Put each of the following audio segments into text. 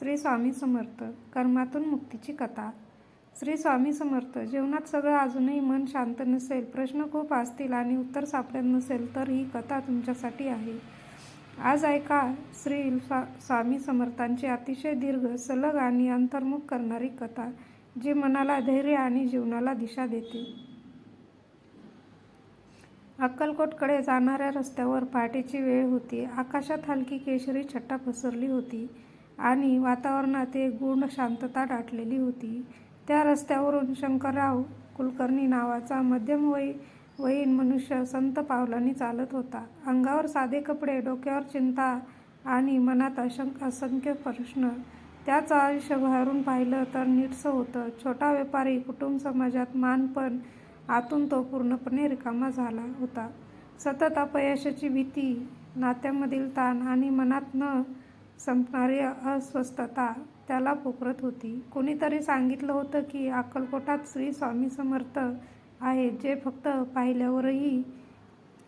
श्री स्वामी समर्थ कर्मातून मुक्तीची कथा. श्री स्वामी समर्थ जीवनात सगळं अजूनही मन शांत नसेल प्रश्न खूप असतील आणि उत्तर सापडत नसेल तर ही कथा तुमच्यासाठी आहे. आज ऐका श्री स्वा स्वामी समर्थांची अतिशय दीर्घ सलग आणि अंतर्मुख करणारी कथा जी मनाला धैर्य आणि जीवनाला दिशा देते. अक्कलकोटकडे जाणाऱ्या रस्त्यावर पहाटेची वेळ होती. आकाशात हलकी केशरी छट्टा पसरली होती. आणि वातावरणात एक गुण शांतता दाटलेली होती. त्या रस्त्यावरून शंकरराव कुलकर्णी नावाचा मध्यमवयी वयीन मनुष्य संत पावलांनी चालत होता. अंगावर साधे कपडे डोक्यावर चिंता आणि मनात अशंक असंख्य प्रश्न. त्याचं आयुष्य बाहेरून पाहिलं तर नीटसं होतं. छोटा व्यापारी कुटुंब समाजात मानपण आतून तो पूर्णपणे रिकामा झाला होता. सतत अपयशाची भीती नात्यामधील ताण आणि मनात न संपणारी अस्वस्थता त्याला पोखरत होती. कोणीतरी सांगितलं होतं की अक्कलकोटात श्री स्वामी समर्थ आहेत जे फक्त पाहिल्यावरही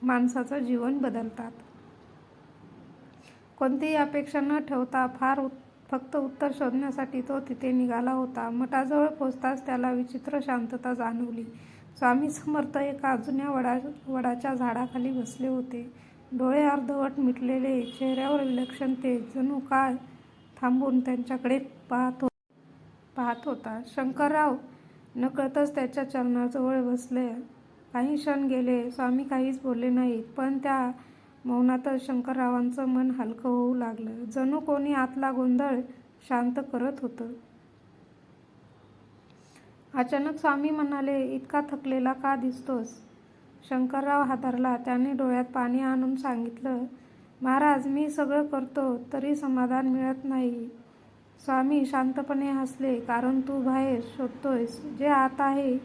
माणसाचं जीवन बदलतात. कोणतीही अपेक्षा न ठेवता फार उत फक्त उत्तर शोधण्यासाठी तो तिथे निघाला होता. मठाजवळ पोचताच त्याला विचित्र शांतता जाणवली. स्वामी समर्थ एका जुन्या वडा वडाच्या झाडाखाली बसले होते. डोळे अर्धवट मिटलेले चेहऱ्यावर विलक्षण तेज. जणू काय थांबून त्यांच्याकडे पाहत हो पाहत होता. शंकरराव नकळतच त्याच्या चरणाजवळ बसले. काही क्षण गेले स्वामी काहीच बोलले नाहीत पण त्या मौनातच शंकररावांचं मन हलकं होऊ लागलं. जणू कोणी आतला गोंधळ शांत करत होतं. अचानक स्वामी म्हणाले इतका थकलेला का दिसतोस? शंकरराव हादरला त्याने डोळ्यात पाणी आणून सांगितलं महाराज मी सगळं करतो तरी समाधान मिळत नाही. स्वामी शांतपणे हसले कारण तू बाहेर शोधतोयस. जे आत आहे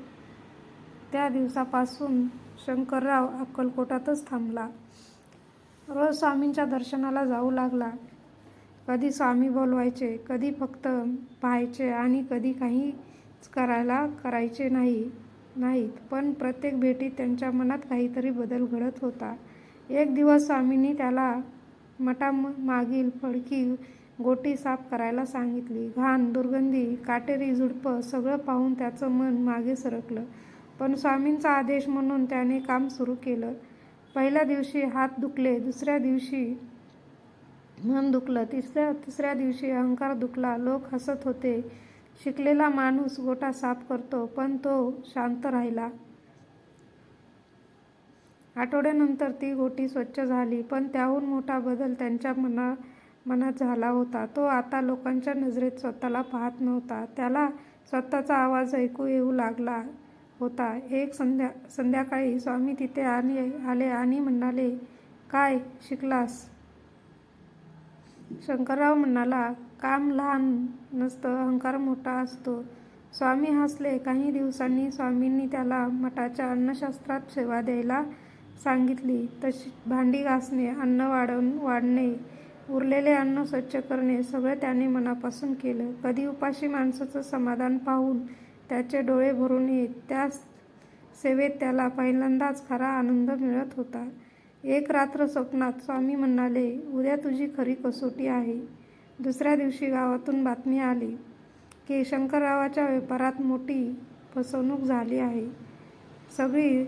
त्या दिवसापासून शंकरराव अक्कलकोटातच थांबला. रोज स्वामींच्या दर्शनाला जाऊ लागला. कधी स्वामी बोलवायचे कधी फक्त पाहायचे आणि कधी काहीच करायला करायचे नाही. नाहीत. पण प्रत्येक भेटीत त्यांच्या मनात काहीतरी बदल घडत होता. एक दिवस स्वामींनी त्याला मठामागील फडकी गोटी साफ करायला सांगितली. घाण दुर्गंधी काटेरी झुडपं सगळं पाहून त्याचं मन मागे सरकलं. पण स्वामींचा आदेश म्हणून त्याने काम सुरू केलं. पहिल्या दिवशी हात दुखले दुसऱ्या दिवशी मन दुखलं तिसऱ्या तिसऱ्या दिवशी अहंकार दुखला लोक हसत होते. शिकलेला माणूस गोटा साफ करतो पण तो शांत राहिला. आठवड्यानंतर ती गोटी स्वच्छ झाली पण त्याहून मोठा बदल त्यांच्या मना मनात झाला होता. तो आता लोकांच्या नजरेत स्वतःला पाहत नव्हता. त्याला स्वतःचा आवाज ऐकू येऊ लागला होता. एक संध्या संध्याकाळी स्वामी तिथे आणि आले आणि म्हणाले काय शिकलास? शंकरराव म्हणाला काम लहान नसतं अहंकार मोठा असतो. स्वामी हसले. काही दिवसांनी स्वामींनी त्याला मठाच्या अन्नशास्त्रात सेवा द्यायला सांगितली. तशी भांडी घासणे अन्न वाढवून वाढणे उरलेले अन्न स्वच्छ करणे सगळं त्याने मनापासून केलं. कधी उपाशी माणसाचं समाधान पाहून त्याचे डोळे भरून येत त्या सेवेत त्याला पहिल्यांदाच खरा आनंद मिळत होता. एक रात्र स्वप्नात स्वामी म्हणाले उद्या तुझी खरी कसोटी आहे. दुसऱ्या दिवशी गावातून बातमी आली की शंकररावाच्या व्यापारात मोठी फसवणूक झाली आहे. सगळी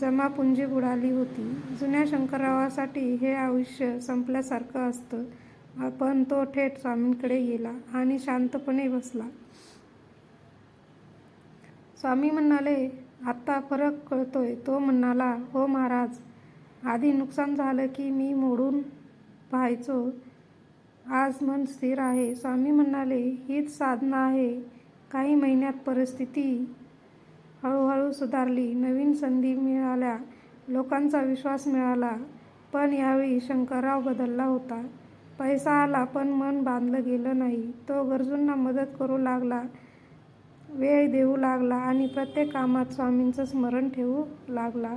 जमापुंजी बुडाली होती. जुन्या शंकररावासाठी हे आयुष्य संपल्यासारखं असतं पण तो थेट स्वामींकडे गेला आणि शांतपणे बसला. स्वामी म्हणाले आत्ता फरक कळतोय. तो म्हणाला हो महाराज आधी नुकसान झालं की मी मोडून पाहायचो. आज मन स्थिर आहे. स्वामी म्हणाले हीच साधना आहे. काही महिन्यात परिस्थिती हळूहळू सुधारली. नवीन संधी मिळाल्या. लोकांचा विश्वास मिळाला. पण यावेळी शंकरराव बदलला होता. पैसा आला पण मन बांधलं गेलं नाही. तो गरजूंना मदत करू लागला वेळ देऊ लागला आणि प्रत्येक कामात स्वामींचं स्मरण ठेवू लागला.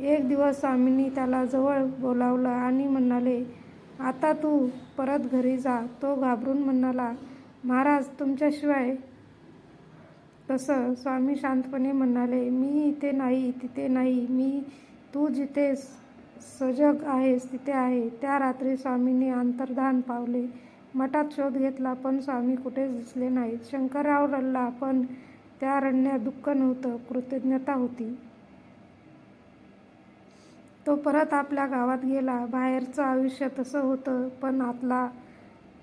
एक दिवस स्वामींनी त्याला जवळ बोलावलं आणि म्हणाले आता तू परत घरी जा. तो घाबरून म्हणाला महाराज तुमच्याशिवाय कसं स्वामी शांतपणे म्हणाले मी इथे नाही तिथे नाही. मी तू जिथे सजग आहेस तिथे आहे. त्या रात्री स्वामींनी अंतर्धान पावले. मठात शोध घेतला पण स्वामी कुठेच दिसले नाहीत. शंकरराव रडला पण त्या रडण्यात दुःख नव्हतं कृतज्ञता होती. तो परत आपल्या गावात गेला. बाहेरचं आयुष्य तसं होतं पण आतला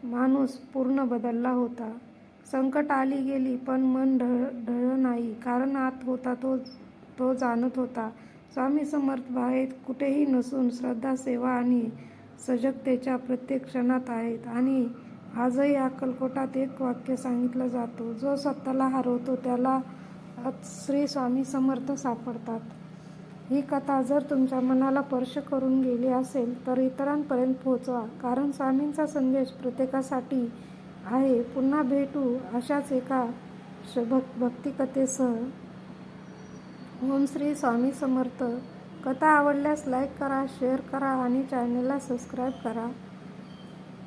माणूस पूर्ण बदलला होता. संकट आली गेली पण मन ढळ ढळ नाही. कारण आत होता तो तो जाणत होता. स्वामी समर्थ बाहेर कुठेही नसून श्रद्धा सेवा आणि सजगतेच्या प्रत्येक क्षणात आहेत. आणि आजही अक्कलकोटात एक वाक्य सांगितलं जातो जो स्वतःला हरवतो त्याला श्री स्वामी समर्थ सापडतात. ही कथा जर तुमच्या मनाला स्पर्श करून गेली असेल तर इतरांपर्यंत पोहोचवा. कारण स्वामींचा संदेश प्रत्येकासाठी आहे. पुन्हा भेटू अशाच एका भक भक्तिकथेसह. ओम श्री स्वामी समर्थ. कथा आवडल्यास लाईक करा शेअर करा आणि चॅनलला सबस्क्राईब करा.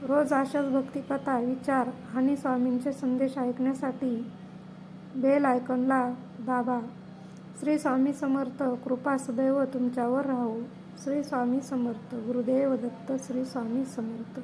रोज अशाच भक्तिकथा विचार आणि स्वामींचे संदेश ऐकण्यासाठी बेल आयकॉनला दाबा. श्री स्वामी समर्थ कृपा सदैव तुमच्यावर राहू. श्री स्वामी समर्थ गुरुदेव दत्त श्री स्वामी समर्थ.